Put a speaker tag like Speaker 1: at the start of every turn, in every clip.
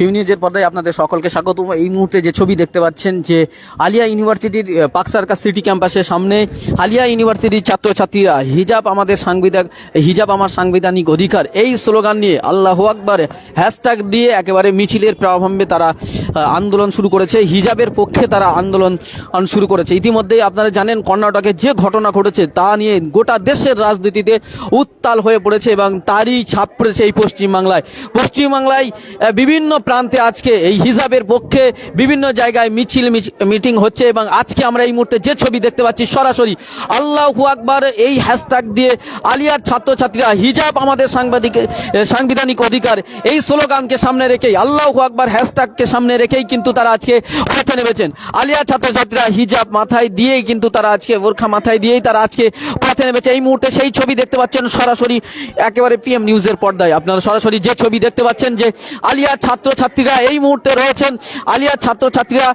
Speaker 1: TV নিউজের পর্দায় আপনাদের সকলকে স্বাগত। এই মুহূর্তে যে ছবি দেখতে পাচ্ছেন যে আলিয়া ইউনিভার্সিটির পাক সার্কাস সিটি ক্যাম্পাসের সামনে আলিয়া ইউনিভার্সিটির ছাত্রছাত্রীরা হিজাব আমাদের সাংবিধান, হিজাব আমার সাংবিধানিক অধিকার, এই স্লোগান নিয়ে আল্লাহ আকবার হ্যাশট্যাগ দিয়ে একেবারে মিছিলের প্রারম্ভে তারা আন্দোলন শুরু করেছে। হিজাবের পক্ষে তারা আন্দোলন শুরু করেছে। ইতিমধ্যেই আপনারা জানেন, কর্ণাটকে যে ঘটনা ঘটেছে তা নিয়ে গোটা দেশের রাজনীতিতে উত্তাল হয়ে পড়েছে এবং তারই ছাপ পড়েছে এই পশ্চিমবাংলায়। পশ্চিমবাংলায় বিভিন্ন প্রান্তে আজকে এই হিজাবের পক্ষে বিভিন্ন জায়গায় মিছিল, মিছ- মিটিং হচ্ছে এবং আজকে আমরা এই মুহূর্তে যে ছবি দেখতে পাচ্ছি সরাসরি আল্লাহু আকবার এই হ্যাশট্যাগ দিয়ে আলিয়ার ছাত্রছাত্রীরা হিজাব আমাদের সাংবাদিক সাংবিধানিক অধিকার এই স্লোগানকে সামনে রেখেই আল্লাহু আকবার হ্যাশট্যাগকে সামনে রেখেই কিন্তু তারা আজকে পথে নেমেছেন। আলিয়ার ছাত্রছাত্রীরা হিজাব মাথায় দিয়েই কিন্তু তারা আজকে বোরখা মাথায় দিয়েই তারা আজকে পথে নেমেছে। এই মুহূর্তে সেই ছবি দেখতে পাচ্ছেন সরাসরি একেবারে পিএম নিউজের পর্দায়। আপনারা সরাসরি যে ছবি দেখতে পাচ্ছেন যে আলিয়ার ছাত্রছাত্রীরা এই মুহূর্তে রয়েছেন। আলিয়ার ছাত্রছাত্রীরা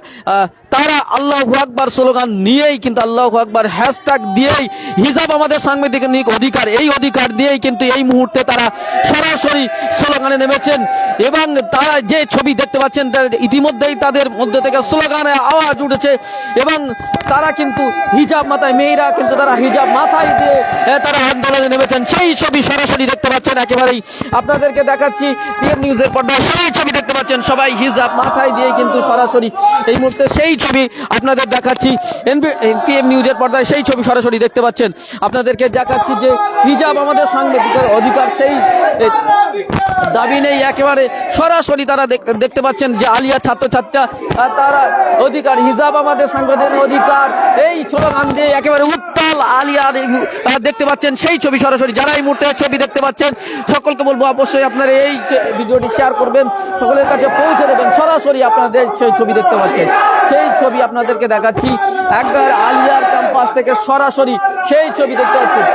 Speaker 1: তারা আল্লাহ আকবার স্লোগান নিয়েই কিন্তু আল্লাহ আকবার হ্যাশট্যাগ দিয়েই হিজাব আমাদের সাংবিধানিক অধিকার। এই অধিকার দিয়েই কিন্তু এই মুহূর্তে তারা সরাসরি স্লোগানে নেমেছেন। এবং তারা যে ছবি দেখতে পাচ্ছেন, তার ইতিমধ্যেই তাদের মধ্যে থেকে স্লোগানে আওয়াজ উঠেছে এবং তারা কিন্তু হিজাব মাথায়, মেয়েরা কিন্তু তারা হিজাব মাথায় দিয়ে তারা আন্দোলনে নেমেছেন। সেই ছবি সরাসরি দেখতে পাচ্ছেন, একেবারেই আপনাদেরকে দেখাচ্ছি পিএম নিউজের পর্দায়। সেই ছবি দেখতে পাচ্ছেন সবাই হিজাব মাথায় দিয়ে কিন্তু সরাসরি এই মুহূর্তে সেই ছবি আপনাদের দেখাচ্ছি। পিএম নিউজের পর্দায় সেই ছবি সরাসরি দেখতে পাচ্ছেন। আপনাদেরকে দেখাচ্ছি যে হিজাব আমাদের সাংবাদিক অধিকার, সেই দাবি নেই, একেবারে সরাসরি তারা দেখ- দেখতে পাচ্ছেন যে আলিয়া ছাত্রছাত্রীরা তারা অধিকার, হিজাব আমাদের সাংবাদিক অধিকার, এই স্লোগান দিয়ে একেবারে উত্তাল আলিয়ার দেখতে পাচ্ছেন, সেই ছবি সরাসরি, যারা এই মুহূর্তে ছবি দেখতে পাচ্ছেন, সকলকে বলব অবশ্যই আপনারা এই ভিডিওটি শেয়ার করবেন, সকলের কাছে পৌঁছে দেবেন, সরাসরি আপনাদের সেই ছবি দেখতে পাচ্ছেন। সেই ছবি আপনাদেরকে দেখাচ্ছি, একবার আলিয়ার ক্যাম্পাস থেকে সরাসরি সেই ছবি দেখতে পাচ্ছেন।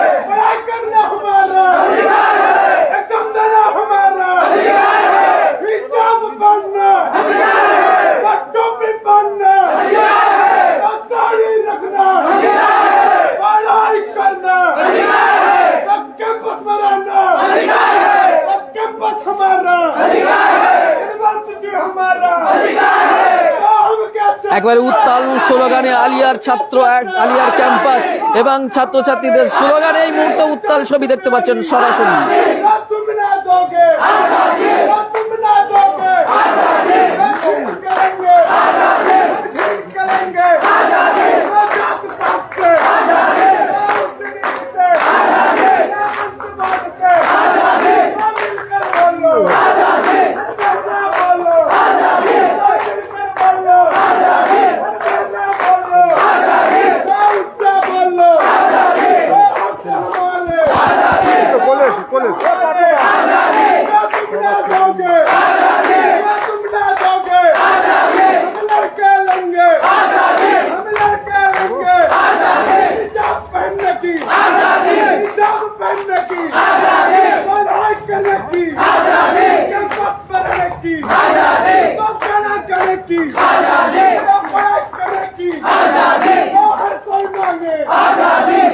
Speaker 1: একবারে উত্তাল স্লোগানে আলিয়ার ছাত্র আলিয়ার ক্যাম্পাস এবং ছাত্রছাত্রীদের স্লোগানে এই মুহূর্তে উত্তাল ছবি দেখতে পাচ্ছেন সরাসরি।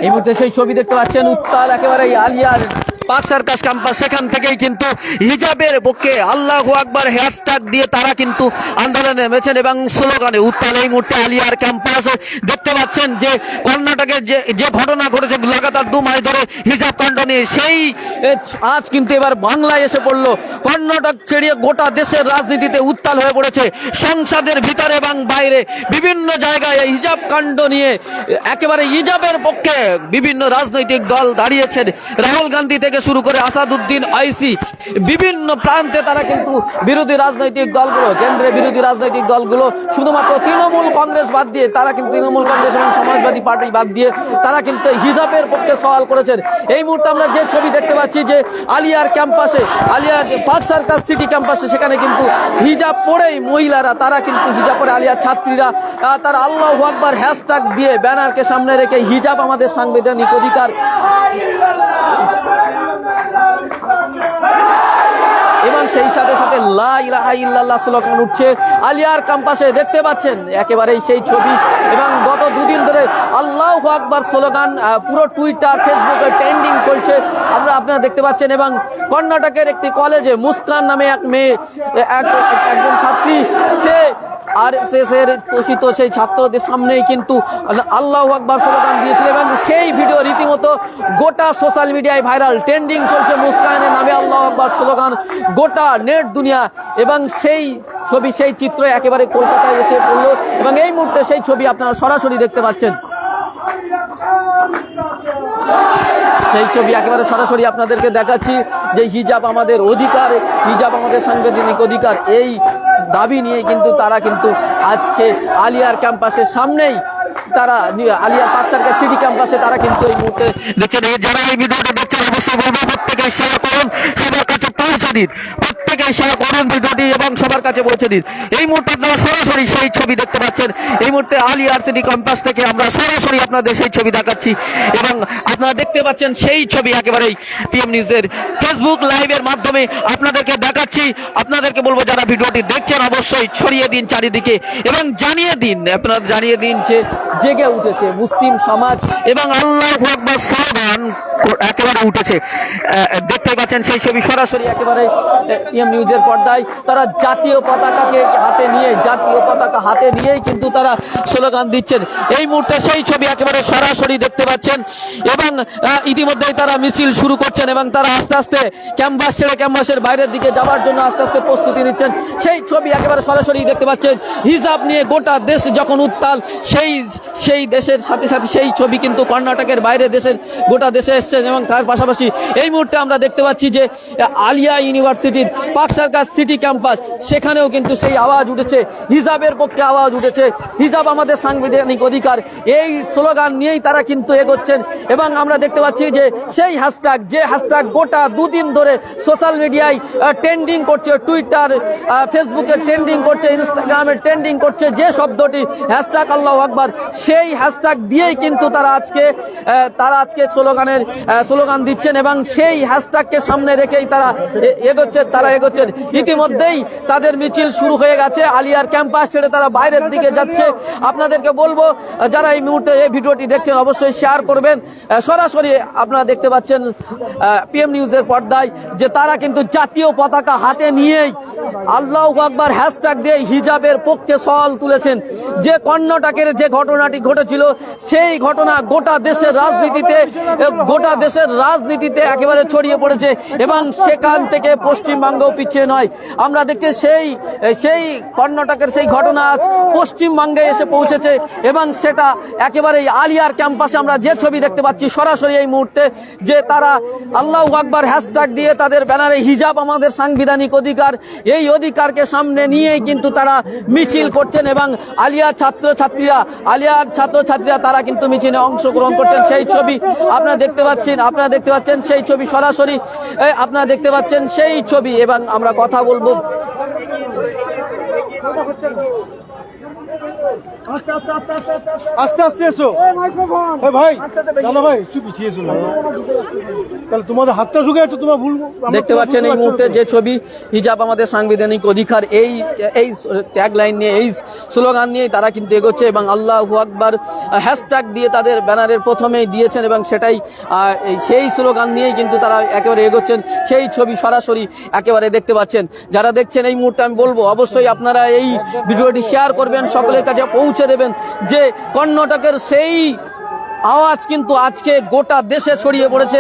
Speaker 1: এই মুহূর্তে সেই ছবি দেখতে পাচ্ছেন উত্তাল একেবারে আলিয়ার পাক সার্কাস ক্যাম্পাস সেখান থেকেই কিন্তু হিজাবের পক্ষে আল্লাহ আকবার হ্যাশট্যাগ দিয়ে তারা কিন্তু আন্দোলনে নেমেছেন এবং স্লোগানে, উত্তাল এই মুহূর্তে আলিয়ার ক্যাম্পাস দেখতে পাচ্ছেন যে কর্ণাটকের যে যে ঘটনা ঘটেছে, লাগাতার দু মাস ধরে হিজাব কাণ্ড নিয়ে, সেই আজ কিন্তু এবার বাংলায় এসে পড়ল। কর্ণাটক ছেড়িয়ে গোটা দেশের রাজনীতিতে উত্তাল হয়ে পড়েছে। সংসদের ভিতরে এবং বাইরে বিভিন্ন জায়গায় এই হিজাব কাণ্ড নিয়ে একেবারে হিজাবের পক্ষে বিভিন্ন রাজনৈতিক দল দাঁড়িয়েছেন। রাহুল গান্ধী থেকে শুরু করে আসাদুদ্দিন, আইসি, বিভিন্ন প্রান্তে তারা কিন্তু বিরোধী রাজনৈতিক দলগুলো, কেন্দ্রে বিরোধী রাজনৈতিক দলগুলো, শুধুমাত্র তৃণমূল কংগ্রেস বাদ দিয়ে, তারা কিন্তু তৃণমূল কংগ্রেস এবং সমাজবাদী পার্টি বাদ দিয়ে, তারা কিন্তু হিজাবের পক্ষে সওয়াল করেছেন। এই মুহূর্তে আমরা যে ছবি দেখতে পাচ্ছি যে আলিয়ার ক্যাম্পাসে, আলিয়ার পার্ক সার্কাস সিটি ক্যাম্পাসে সেখানে কিন্তু হিজাব পরেই মহিলারা, তারা কিন্তু হিজাব পরে আলিয়ার ছাত্রীরা তারা আল্লাহ আকবার হ্যাশট্যাগ দিয়ে ব্যানারকে সামনে রেখে হিজাব আমাদের সাংবিধানিক অধিকার الله এবং সেই সাথে সাথে লা উঠছে। আলিয়ার ক্যাম্পাসে দেখতে পাচ্ছেন, একেবারেই সেই ছবি। এবং গত দুদিন ধরে আল্লাহ আকবার স্লোগান পুরো টুইটার ফেসবুকে ট্রেন্ডিং করছে। আমরা আপনারা দেখতে পাচ্ছেন এবং কর্ণাটকের একটি কলেজে মুস্কান নামে এক মেয়ে, এক- একজন ছাত্রী, সে আর এর পোষিত সেই ছাত্রদের সামনেই কিন্তু আল্লাহ আকবার স্লোগান দিয়েছিল এবং সেই ভিডিও রীতিমতো গোটা সোশ্যাল মিডিয়ায় ভাইরাল ট্রেন্ডিং চলছে মুস্কানের নামে আল্লাহ আকবার স্লোগান। গোটা নেট দুনিয়া এবং সেই ছবি, সেই চিত্র একেবারে কলকাতায় এসে পড়ল এবং এই মুহূর্তে সেই ছবি আপনারা সরাসরি দেখতে পাচ্ছেন। সেই ছবি একেবারে সরাসরি আপনাদেরকে দেখাচ্ছি যে হিজাব আমাদের অধিকার, হিজাব আমাদের সাংবিধানিক অধিকার। এই দাবি নিয়ে কিন্তু তারা কিন্তু আজকে আলিয়ার ক্যাম্পাসের সামনেই তারা, আলিয়া পার্ক সার্কাস সিটি ক্যাম্পাসে তারা কিন্তু এই মুহূর্তে দেখছেন যারা এই ভিডিওটা দেখছেন, অবশ্যই বলব প্রত্যেকে শেয়ার করুন সবার কাছে পৌঁছে দিন। প্রত্যেকে শেয়ার করুন ভিডিওটি এবং সবার কাছে পৌঁছে দিন। এই মুহূর্তে আপনারা সরাসরি সেই ছবি দেখতে পাচ্ছেন। এই মুহূর্তে আলিয়ার সিটি ক্যাম্পাস থেকে আমরা সরাসরি আপনাদের সেই ছবি দেখাচ্ছি এবং আপনারা দেখতে পাচ্ছেন সেই ছবি একেবারেই পিএম নিউজের ফেসবুক লাইভের মাধ্যমে আপনাদেরকে দেখাচ্ছি। আপনাদেরকে বলব, যারা ভিডিওটি দেখছেন, অবশ্যই ছড়িয়ে দিন চারিদিকে এবং জানিয়ে দিন। আপনারা জানিয়ে দিন যে জেগে উঠেছে মুসলিম সমাজ এবং আল্লাহ আকবর স্লোগান একেবারে উঠেছে। দেখতে পাচ্ছেন সেই ছবি সরাসরি একেবারে পিএম নিউজের পর্দায়। তারা জাতীয় পতাকাকে হাতে নিয়ে, জাতীয় পতাকা হাতে নিয়েই কিন্তু তারা স্লোগান দিচ্ছেন। এই মুহূর্তে সেই ছবি একেবারে সরাসরি দেখতে পাচ্ছেন এবং ইতিমধ্যেই তারা মিছিল শুরু করছেন এবং তারা আস্তে আস্তে ক্যাম্পাস ছেড়ে ক্যাম্পাসের বাইরের দিকে যাওয়ার জন্য আস্তে আস্তে প্রস্তুতি নিচ্ছেন। সেই ছবি একেবারে সরাসরি দেখতে পাচ্ছেন। হিসাব নিয়ে গোটা দেশ যখন উত্তাল, সেই সেই দেশের সাথে সাথে সেই ছবি কিন্তু কর্ণাটকের বাইরে দেশের গোটা দেশে এসছেন এবং তার পাশাপাশি এই মুহূর্তে আমরা দেখতে পাচ্ছি যে, আলিয়া ইউনিভার্সিটির পাক সার্কাস সিটি ক্যাম্পাস, সেখানেও কিন্তু সেই আওয়াজ উঠেছে, হিজাবের পক্ষে আওয়াজ উঠেছে, হিজাব আমাদের সাংবিধানিক অধিকার, এই স্লোগান নিয়েই তারা কিন্তু এগোচ্ছেন। এবং আমরা দেখতে পাচ্ছি যে, সেই হ্যাশট্যাগ যে হ্যাশট্যাগ গোটা দুদিন ধরে সোশ্যাল মিডিয়ায় ট্রেন্ডিং করছে টুইটার ফেসবুকে ট্রেন্ডিং করছে ইনস্টাগ্রামে ট্রেন্ডিং করছে, যে শব্দটি হ্যাশট্যাগ আল্লাহ আকবার, সেই হ্যাশট্যাগ দিয়েই কিন্তু তারা আজকে তারা আজকে স্লোগানের স্লোগান দিচ্ছেন এবং সেই হ্যাশট্যাগকে সামনে রেখেই তারা এগোচ্ছেন তারা এগোচ্ছেন। ইতিমধ্যেই তাদের মিছিল শুরু হয়ে গেছে। আলিয়ার ক্যাম্পাস ছেড়ে তারা বাইরের দিকে যাচ্ছে। আপনাদেরকে বলব, যারা এই মুহূর্তে এই ভিডিওটি দেখছেন, অবশ্যই শেয়ার করবেন। সরাসরি আপনারা দেখতে পাচ্ছেন পিএম নিউজের পর্দায় যে তারা কিন্তু জাতীয় পতাকা হাতে নিয়েই আল্লাহ আকবার হ্যাশট্যাগ দিয়ে হিজাবের পক্ষে সওয়াল তুলেছেন। যে কর্ণাটকের যে ঘটনাটি ঘটেছিল, সেই ঘটনা গোটা দেশের রাজনীতিতে, গোটা দেশের রাজনীতিতে একেবারে ছড়িয়ে পড়েছে। এবং সেখান থেকে পশ্চিমবঙ্গও পিছিয়ে নয়। আমরা দেখছি সেই সেই কর্ণাটকের সেই ঘটনা আজ পশ্চিমবঙ্গে এসে পৌঁছেছে এবং সেটা একেবারেই আলিয়ার ক্যাম্পাসে আমরা যে ছবি দেখতে পাচ্ছি সরাসরি এই মুহূর্তে যে তারা আল্লাহ আকবার হ্যাশট্যাগ দিয়ে তাদের ব্যানারে হিজাব আমাদের সাংবিধানিক অধিকার, এই অধিকারকে সামনে নিয়েই কিন্তু তারা মিছিল করছেন এবং আলিয়া ছাত্র ছাত্রীরা আলিয়ার ছাত্র ছাত্রীরা তারা কিন্তু মিছিলে অংশগ্রহণ করছেন। সেই ছবি আপনারা দেখতে পাচ্ছেন, আপনারা দেখতে পাচ্ছেন সেই ছবি সরাসরি আপনারা দেখতে পাচ্ছেন সেই ছবি। এবং আমরা কথা বলব।
Speaker 2: আস্তে আস্তে এসো। এ ভাই দাদা ভাই একটু পিছিয়ে এসো তাহলে তোমাদের হাতটা ঢুকে যাচ্ছে তোমার ভুল
Speaker 1: দেখতে পাচ্ছেন এই মুহূর্তে যে ছবি হিজাব আমাদের সাংবিধানিক অধিকার এই এই ট্যাগ লাইন নিয়ে এই স্লোগান নিয়ে তারা কিন্তু এগোচ্ছে এবং আল্লাহ আকবার হ্যাশট্যাগ দিয়ে তাদের ব্যানারের প্রথমেই দিয়েছেন এবং সেটাই সেই স্লোগান নিয়েই কিন্তু তারা একেবারে এগোচ্ছেন। সেই ছবি সরাসরি একেবারে দেখতে পাচ্ছেন। যারা দেখছেন এই মুহূর্তে আমি বলব অবশ্যই আপনারা এই ভিডিওটি শেয়ার করবেন সকলের কাছে পৌঁছে দেবেন যে কর্ণাটকের সেই আওয়াজ কিন্তু আজকে গোটা দেশে ছড়িয়ে পড়েছে,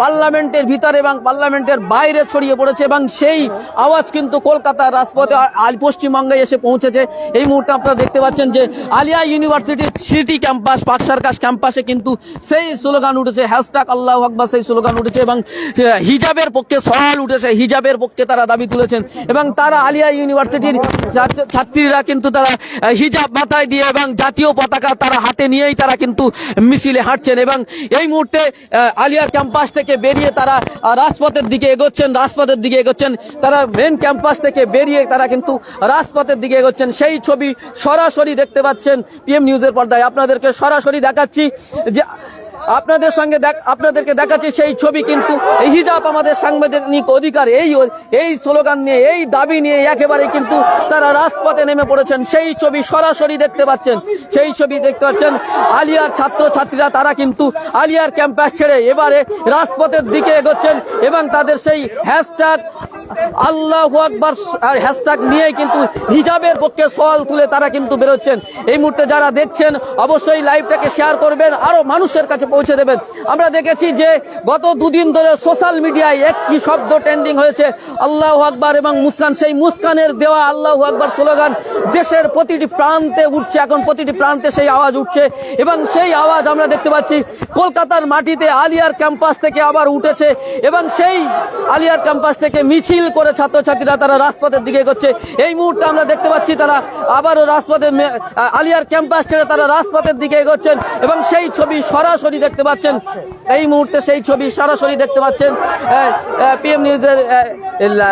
Speaker 1: পার্লামেন্টের ভিতরে এবং পার্লামেন্টের বাইরে ছড়িয়ে পড়েছে এবং সেই আওয়াজ কিন্তু কলকাতার রাজপথে আল পশ্চিমবঙ্গে এসে পৌঁছেছে। এই মুহূর্তে আপনারা দেখতে পাচ্ছেন যে আলিয়া ইউনিভার্সিটির সিটি ক্যাম্পাস পাক সার্কাস ক্যাম্পাসে কিন্তু সেই স্লোগান উঠেছে হ্যাশট্যাগ আল্লাহ আকবার সেই স্লোগান উঠেছে এবং হিজাবের পক্ষে সওয়াল উঠেছে, হিজাবের পক্ষে তারা দাবি তুলেছেন এবং তারা আলিয়া ইউনিভার্সিটির ছাত্রীরা কিন্তু তারা হিজাব মাথায় দিয়ে এবং জাতীয় পতাকা তারা হাতে নিয়েই তারা কিন্তু মিছিলে হাঁটছেন এবং এই মুহূর্তে আলিয়ার ক্যাম্পাস থেকে বেরিয়ে তারা রাজপথের দিকে এগোচ্ছেন, রাজপথের দিকে এগোচ্ছেন। তারা মেন ক্যাম্পাস থেকে বেরিয়ে তারা কিন্তু রাজপথের দিকে এগোচ্ছেন। সেই ছবি সরাসরি দেখতে পাচ্ছেন পিএম নিউজের পর্দায়। আপনাদেরকে সরাসরি দেখাচ্ছি যে আপনাদের সঙ্গে আপনাদেরকে দেখাচ্ছি সেই ছবি কিন্তু এই হিজাব আমাদের সাংবিধানিক অধিকার, এই এই স্লোগান নিয়ে, এই দাবি নিয়ে একেবারে কিন্তু তারা রাজপথে নেমে পড়েছেন। সেই ছবি সরাসরি দেখতে পাচ্ছেন। সেই ছবি দেখতে পাচ্ছেন আলিয়ার ছাত্র ছাত্রীরা তারা কিন্তু আলিয়ার ক্যাম্পাস ছেড়ে এবারে রাজপথের দিকে এগোচ্ছেন এবং তাদের সেই হ্যাশট্যাগ আল্লাহ আকবর হ্যাশট্যাগ নিয়ে কিন্তু হিজাবের পক্ষে সওয়াল তুলে তারা কিন্তু বেরোচ্ছেন। এই মুহূর্তে যারা দেখছেন, অবশ্যই লাইভটাকে শেয়ার করবেন, আরও মানুষের কাছে পৌঁছে দেবেন। আমরা দেখেছি যে গত দুদিন ধরে সোশ্যাল মিডিয়ায় একটি শব্দ ট্রেন্ডিং হয়েছে। আল্লাহ আকবর এবং মুস্কান, সেই মুস্কানের দেওয়া আল্লাহ আকবর স্লোগান, দেশের প্রতিটি প্রান্তে উঠছে, এখন প্রতিটি প্রান্তে সেই আওয়াজ উঠছে। এবং সেই আওয়াজ আমরা দেখতে পাচ্ছি, কলকাতার মাটিতে আলিয়ার ক্যাম্পাস থেকে আবার উঠেছে। এবং সেই আলিয়ার ক্যাম্পাস থেকে মিছিল করে ছাত্রছাত্রীরা তারা রাজপথের দিকে এগোচ্ছে। এই মুহূর্তে আমরা দেখতে পাচ্ছি তারা আবারও রাজপথে মে- আলিয়ার ক্যাম্পাস ছেড়ে তারা রাজপথের দিকে এগোচ্ছেন এবং সেই ছবি সরাসরি দেখতে পাচ্ছেন। এই মুহূর্তে সেই ছবি সরাসরি দেখতে পাচ্ছেন। পিএম নিউজের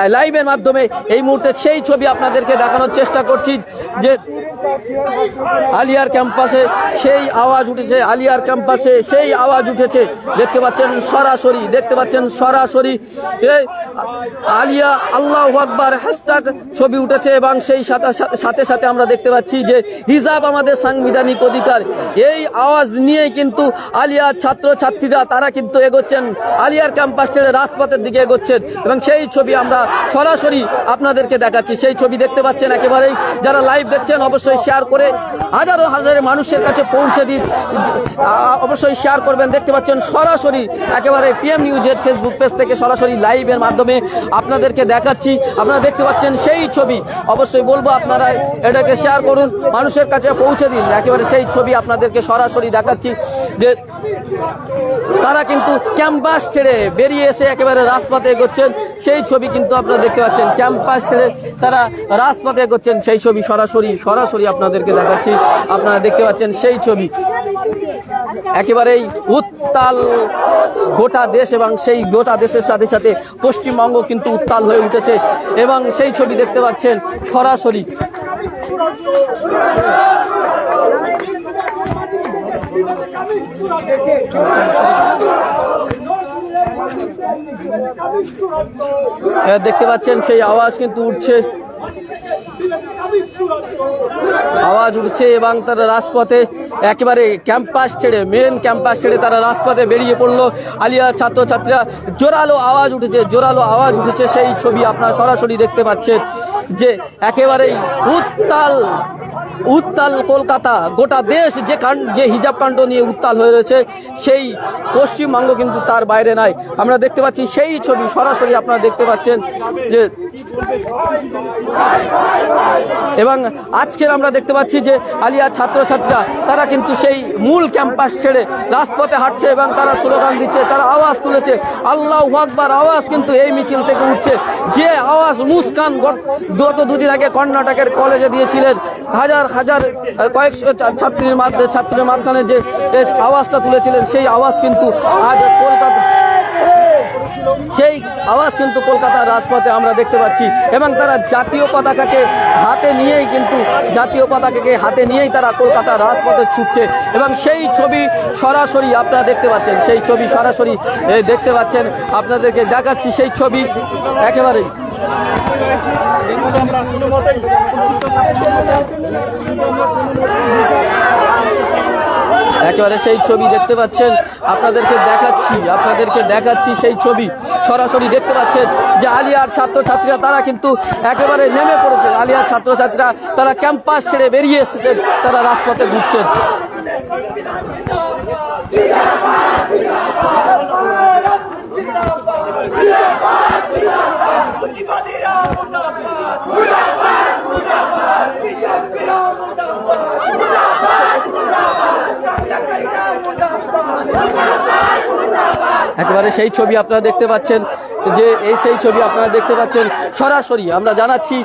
Speaker 1: লাইভের মাধ্যমে এই মুহূর্তে সেই ছবি আপনাদেরকে দেখানোর চেষ্টা করছি যে আলিয়ার ক্যাম্পাসে সেই আওয়াজ উঠেছে, আলিয়ার ক্যাম্পাসে সেই আওয়াজ উঠেছে। দেখতে পাচ্ছেন সরাসরি, দেখতে পাচ্ছেন সরাসরি। এই আলিয়া আল্লাহ আকবার হ্যাশট্যাগ ছবি উঠেছে এবং সেই সাথে সাথে আমরা দেখতে পাচ্ছি যে হিজাব আমাদের সাংবিধানিক অধিকার। এই আওয়াজ নিয়ে কিন্তু আলিয়ার ছাত্র ছাত্রীরা তারা কিন্তু এগোচ্ছেন। আলিয়ার ক্যাম্পাস ছেড়ে রাজপথের দিকে এগোচ্ছেন এবং সেই ছবি আমরা সরাসরি আপনাদেরকে দেখাচ্ছি। সেই ছবি দেখতে পাচ্ছেন একেবারেই। যারা লাইভ দেখছেন, অবশ্যই শেয়ার করে হাজারো হাজার মানুষের কাছে পৌঁছে দিন। অবশ্যই শেয়ার করবেন। দেখতে পাচ্ছেন সরাসরি একেবারে পিএম নিউজের ফেসবুক পেজ থেকে সরাসরি লাইভের মাধ্যমে আপনাদেরকে দেখাচ্ছি। আপনারা দেখতে পাচ্ছেন সেই ছবি। অবশ্যই বলব আপনারা এটাকে শেয়ার করুন। মানুষের কাছে পৌঁছে দিন। একেবারে সেই ছবি আপনাদেরকে সরাসরি দেখাচ্ছি যে তারা কিন্তু ক্যাম্পাস ছেড়ে বেরিয়ে এসে একেবারে রাজপথে এগোচ্ছেন। সেই ছবি কিন্তু আপনারা দেখতে পাচ্ছেন। ক্যাম্পাস ছেড়ে তারা রাজপথে এগোচ্ছেন। সেই ছবি সরাসরি সরাসরি আপনাদেরকে দেখাচ্ছি। আপনারা দেখতে পাচ্ছেন সেই ছবি। একেবারেই উত্তাল গোটা দেশ এবং সেই গোটা দেশের সাথে সাথে পশ্চিমবঙ্গ কিন্তু উত্তাল হয়ে উঠেছে এবং সেই ছবি দেখতে পাচ্ছেন সরাসরি। দেখতে পাচ্ছেন সেই আওয়াজ কিন্তু উঠছে। আওয়াজ উঠছে এবং তারা রাজপথে একেবারে ক্যাম্পাস ছেড়ে মেন ক্যাম্পাস ছেড়ে তারা রাজপথে বেরিয়ে পড়ল। আলিয়া ছাত্রছাত্রীরা জোরালো আওয়াজ উঠেছে, জোরালো আওয়াজ উঠেছে। সেই ছবি আপনারা সরাসরি দেখতে পাচ্ছেন যে একেবারেই উত্তাল উত্তাল কলকাতা, গোটা দেশ যে যে হিজাব কাণ্ড নিয়ে উত্তাল হয়ে রয়েছে, সেই পশ্চিমবঙ্গ কিন্তু তার বাইরে নাই। আমরা দেখতে পাচ্ছি সেই ছবি সরাসরি আপনারা দেখতে পাচ্ছেন যে এবং আজকের আমরা দেখতে পাচ্ছি যে আলিয়া ছাত্রছাত্রীরা, তারা কিন্তু সেই মূল ক্যাম্পাস ছেড়ে রাজপথে হাঁটছে এবং তারা স্লোগান দিচ্ছে, তারা আওয়াজ তুলেছে। আল্লাহ আকবার, আওয়াজ কিন্তু এই মিছিল থেকে উঠছে। যে আওয়াজ মুস্কান গত- দুদিন আগে কর্ণাটকের কলেজে দিয়েছিলেন। হাজার হাজার কয়েকশো ছাত্রীর মাধ্যমে ছাত্রীর মাঝখানে যে আওয়াজটা তুলেছিলেন, সেই আওয়াজ কিন্তু আজ কলকাতা সেই আওয়াজ কিন্তু কলকাতার রাজপথে আমরা দেখতে পাচ্ছি এবং তারা জাতীয় পতাকাকে হাতে নিয়েই কিন্তু জাতীয় পতাকাকে হাতে নিয়েই তারা কলকাতার রাজপথে ছুটছে এবং সেই ছবি সরাসরি আপনারা দেখতে পাচ্ছেন সেই ছবি সরাসরি দেখতে পাচ্ছেন আপনাদেরকে দেখাচ্ছি সেই ছবি একেবারেই একেবারে সেই ছবি দেখতে পাচ্ছেন। আপনাদেরকে দেখাচ্ছি আপনাদেরকে দেখাচ্ছি সেই ছবি। সরাসরি দেখতে পাচ্ছেন যে আলিয়ার ছাত্রছাত্রীরা, তারা কিন্তু একেবারে নেমে পড়েছে। আলিয়ার ছাত্রছাত্রীরা, তারা ক্যাম্পাস ছেড়ে বেরিয়ে এসেছেন তারা রাজপথে ঘুরছেন। একেবারে সেই ছবি আপনারা দেখতে পাচ্ছেন, যে এই সেই ছবি আপনারা দেখতে পাচ্ছেন, সরাসরি আমরা জানাচ্ছি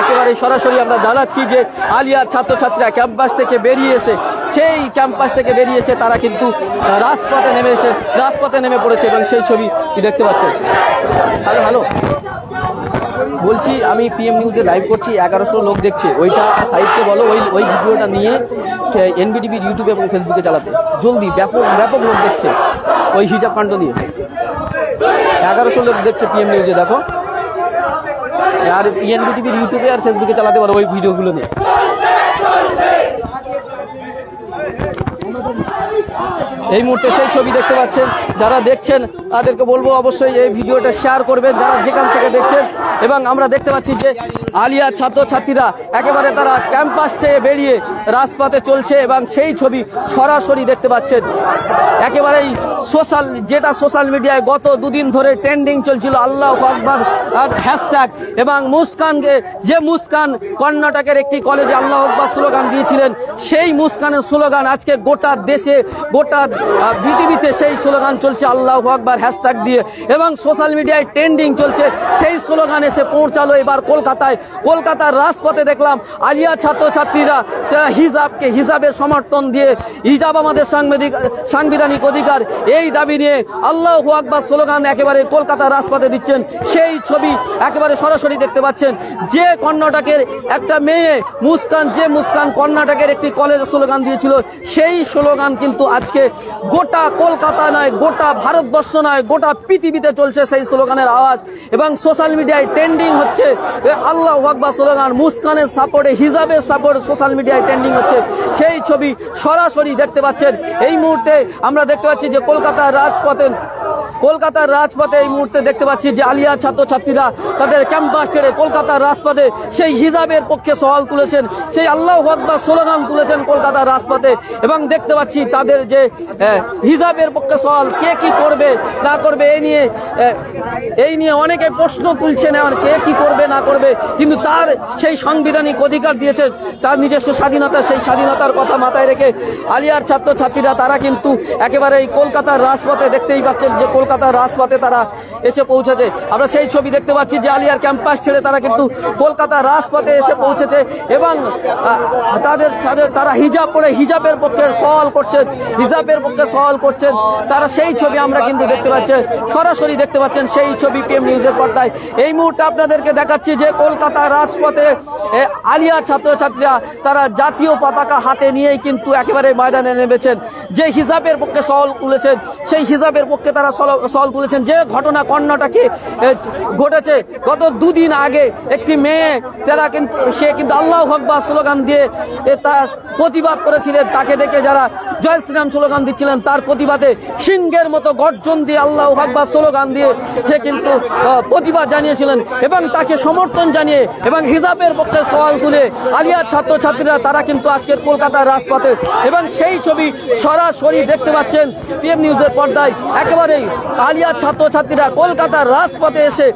Speaker 1: একেবারে সরাসরি আমরা জানাচ্ছি যে আলিয়ার ছাত্রছাত্রীরা ক্যাম্পাস থেকে বেরিয়ে এসে, সেই ক্যাম্পাস থেকে বেরিয়ে এসে তারা কিন্তু রাজপথে নেমে এসে, রাজপথে নেমে পড়েছে এবং সেই ছবি দেখতে পাচ্ছেন। Hello hello. বলছি, আমি পিএম নিউজে লাইভ করছি, এগারোশো লোক দেখছে। ওইটা সাইডকে বলো, ওই ওই ভিডিওটা নিয়ে এনবিটিভির ইউটিউবে এবং ফেসবুকে চালাতে। জলদি, ব্যাপক ব্যাপক লোক দেখছে ওই হিজাব কাণ্ড নিয়ে। এগারোশো লোক দেখছে পিএম নিউজে দেখো। আর এনবিটিভির ইউটিউবে আর ফেসবুকে চালাতে পারো ওই ভিডিওগুলো নিয়ে। এই মুহূর্তে সেই ছবি দেখতে পাচ্ছেন। যারা দেখছেন, তাদেরকে বলব অবশ্যই এই ভিডিওটা শেয়ার করবেন, যারা যেখান থেকে দেখছেন। এবং আমরা দেখতে পাচ্ছি যে আলিয়া ছাত্রছাত্রীরা একেবারে তারা ক্যাম্পাস চেয়ে বেরিয়ে রাজপথে চলছে এবং সেই ছবি সরাসরি দেখতে পাচ্ছেন। একেবারেই সোশ্যাল, যেটা সোশ্যাল মিডিয়ায় গত দুদিন ধরে ট্রেন্ডিং চলছিল, আল্লাহ আকবর হ্যাশট্যাগ এবং মুস্কানকে, যে মুস্কান কর্ণাটকের একটি কলেজে আল্লাহ আকবর স্লোগান দিয়েছিলেন, সেই মুস্কানের স্লোগান আজকে গোটা দেশে, গোটা পৃথিবীতে সেই স্লোগান চলছে, আল্লাহ আকবর হ্যাশট্যাগ দিয়ে। এবং সোশ্যাল মিডিয়ায় ট্রেন্ডিং চলছে, সেই স্লোগান এসে পৌঁছালো এবার কলকাতায়। কলকাতার রাজপথে দেখলাম, আলিয়া ছাত্রছাত্রীরা হিজাবকে হিজাবের সমর্থন দিয়ে হিজাব আমাদের সাংবিধানিক সাংবিধানিক অধিকার, এই দাবি নিয়ে আল্লাহ আকবর স্লোগান একেবারে কলকাতার রাজপথে দিচ্ছেন। সেই ছবি একেবারে সরাসরি দেখতে পাচ্ছেন। যে কর্ণাটকের একটা মেয়ে, মুস্কান, যে মুস্কান কর্ণাটকের একটি কলেজ স্লোগান দিয়েছিল, সেই স্লোগান কিন্তু আজকে গোটা কলকাতা নয়, গোটা ভারতবর্ষ নয়, গোটা পৃথিবীতে চলছে সেই স্লোগানের আওয়াজ। এবং সোশ্যাল মিডিয়ায় ট্রেন্ডিং হচ্ছে আল্লাহ আকবর স্লোগান, মুস্কানের সাপোর্টে, হিজাবের সাপোর্ট সোশ্যাল মিডিয়ায় ট্রেন্ডিং হচ্ছে সেই ছবি সরাসরি দেখতে পাচ্ছেন। এই মুহূর্তে আমরা দেখতে পাচ্ছি যে কলকাতার রাজপথে কলকাতার রাজপথে এই মুহূর্তে দেখতে পাচ্ছি যে আলিয়া ছাত্রছাত্রীরা তাদের ক্যাম্পাস ছেড়ে কলকাতার রাজপথে সেই হিজাবের পক্ষে সওয়াল তুলেছেন, সেই আল্লাহ আকবর স্লোগান তুলেছেন কলকাতার রাজপথে। এবং দেখতে পাচ্ছি তাদের যে হিজাবের পক্ষে সওয়াল, কে কি করবে, না করবে, এই নিয়ে এই নিয়ে অনেকে প্রশ্ন তুলছেন এখন কে কি করবে, না করবে। কিন্তু তার সেই সাংবিধানিক অধিকার দিয়েছে, তার নিজস্ব স্বাধীনতা, সেই স্বাধীনতার কথা মাথায় রেখে আলিয়ার ছাত্রছাত্রীরা, তারা কিন্তু একেবারে এই কলকাতার রাজপথে দেখতেই পাচ্ছেন যে কলকাতার রাজপথে তারা এসে পৌঁছেছে। আমরা সেই ছবি দেখতে পাচ্ছি যে আলিয়ার ক্যাম্পাস ছেড়ে তারা কিন্তু কলকাতার রাজপথে এসে পৌঁছেছে এবং তাদের, তাদের- তারা হিজাব পরে হিজাবের পক্ষে সওয়াল করছেন হিজাবের পক্ষে সওয়াল করছেন তারা সেই ছবি আমরা কিন্তু দেখতে পাচ্ছি, সরাসরি দেখতে পাচ্ছেন সেই ছবি পিএম নিউজের পর্দায়। এই মুহূর্তে আপনাদেরকে দেখাচ্ছি যে কলকাতা রাজপথে আলিয়া ছাত্রছাত্রীরা তারা জাতীয় পতাকা হাতে নিয়েই কিন্তু একেবারে ময়দানে নেমেছেন। যে হিজাবের পক্ষে সওয়াল তুলেছেন, সেই হিজাবের পক্ষে তারা সল- তুলেছেন যে ঘটনা কর্ণাটকে ঘটেছে। গত দুদিন আগে একটি মেয়ে, তারা কিন্তু, সে কিন্তু আল্লাহ আকবার স্লোগান দিয়ে তার প্রতিবাদ করেছিলেন। তাকে দেখে যারা জয় শ্রীরাম স্লোগান দিচ্ছিলেন, তার প্রতিবাদে সিংহের মতো গর্জন দিয়ে আল্লাহ আকবার স্লোগান দিয়ে সে কিন্তু প্রতিবাদ জানিয়েছিলেন এবং তাকে সমর্থন জানিয়ে এবং হিজাবের পক্ষে সওয়াল তুলে আলিয়ার ছাত্রছাত্রীরা, তারা কিন্তু আজকের কলকাতার রাজপথে। এবং সেই ছবি সরাসরি দেখতে পাচ্ছেন, পিএম নিউজের পর্দায়। একেবারেই আলিয়া ছাত্রছাত্রীরা কলকাতার রাজপথে এসে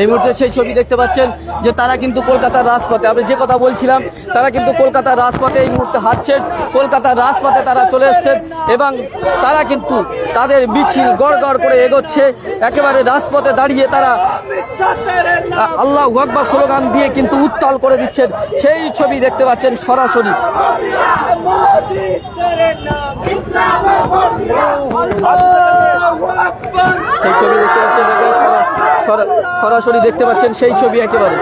Speaker 1: এই মুহূর্তে সেই ছবি দেখতে পাচ্ছেন যে তারা কিন্তু কলকাতার রাজপথে আমি যে কথা বলছিলাম তারা কিন্তু কলকাতার রাজপথে এই মুহূর্তে হাঁটছেন কলকাতার রাজপথে তারা চলে এসছেন এবং তারা কিন্তু তাদের মিছিল গড় গড় করে এগোচ্ছে একেবারে রাজপথে দাঁড়িয়ে তারা আল্লাহ আকবার স্লোগান দিয়ে কিন্তু উত্তাল করে দিচ্ছেন। সেই ছবি দেখতে পাচ্ছেন সরাসরি। সেই ছবি দেখতে পাচ্ছেন সরাসরি দেখতে পাচ্ছেন সেই ছবি একেবারে।